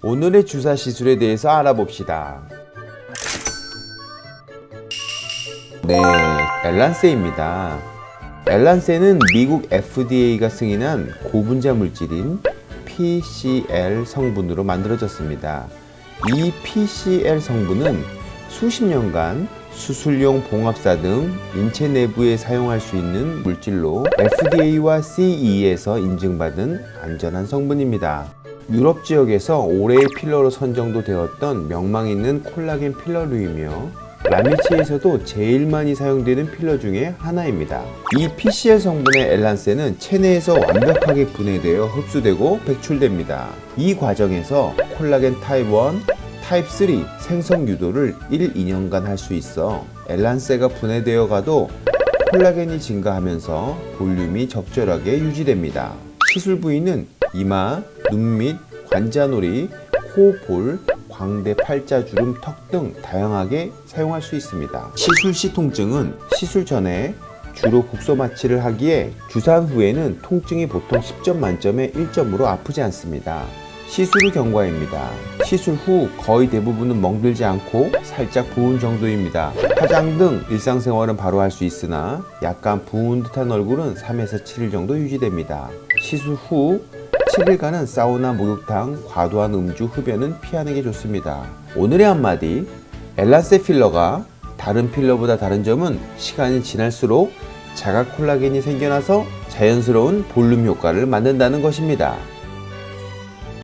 오늘의 주사 시술에 대해서 알아봅시다. 네, 엘란세입니다. 엘란세는 미국 FDA가 승인한 고분자 물질인 PCL 성분으로 만들어졌습니다. 이 PCL 성분은 수십 년간 수술용 봉합사 등 인체 내부에 사용할 수 있는 물질로 FDA와 CE에서 인증받은 안전한 성분입니다. 유럽 지역에서 올해의 필러로 선정도 되었던 명망 있는 콜라겐 필러류이며 라미치에서도 제일 많이 사용되는 필러 중에 하나입니다. 이 PCL 성분의 엘란세는 체내에서 완벽하게 분해되어 흡수되고 배출됩니다. 이 과정에서 콜라겐 타입 1, 타입 3 생성 유도를 1, 2년간 할 수 있어 엘란세가 분해되어 가도 콜라겐이 증가하면서 볼륨이 적절하게 유지됩니다. 시술 부위는 이마, 눈 밑, 관자놀이, 코, 볼, 광대, 팔자, 주름, 턱 등 다양하게 사용할 수 있습니다. 시술 시 통증은 시술 전에 주로 국소 마취를 하기에 주사한 후에는 통증이 보통 10점 만점에 1점으로 아프지 않습니다. 시술 후 경과입니다. 시술 후 거의 대부분은 멍들지 않고 살짝 부은 정도입니다. 화장 등 일상생활은 바로 할 수 있으나 약간 부은 듯한 얼굴은 3에서 7일 정도 유지됩니다. 시술 후 7일간은 사우나, 목욕탕, 과도한 음주, 흡연은 피하는 게 좋습니다. 오늘의 한마디, 엘라세 필러가 다른 필러보다 다른 점은 시간이 지날수록 자가 콜라겐이 생겨나서 자연스러운 볼륨 효과를 만든다는 것입니다.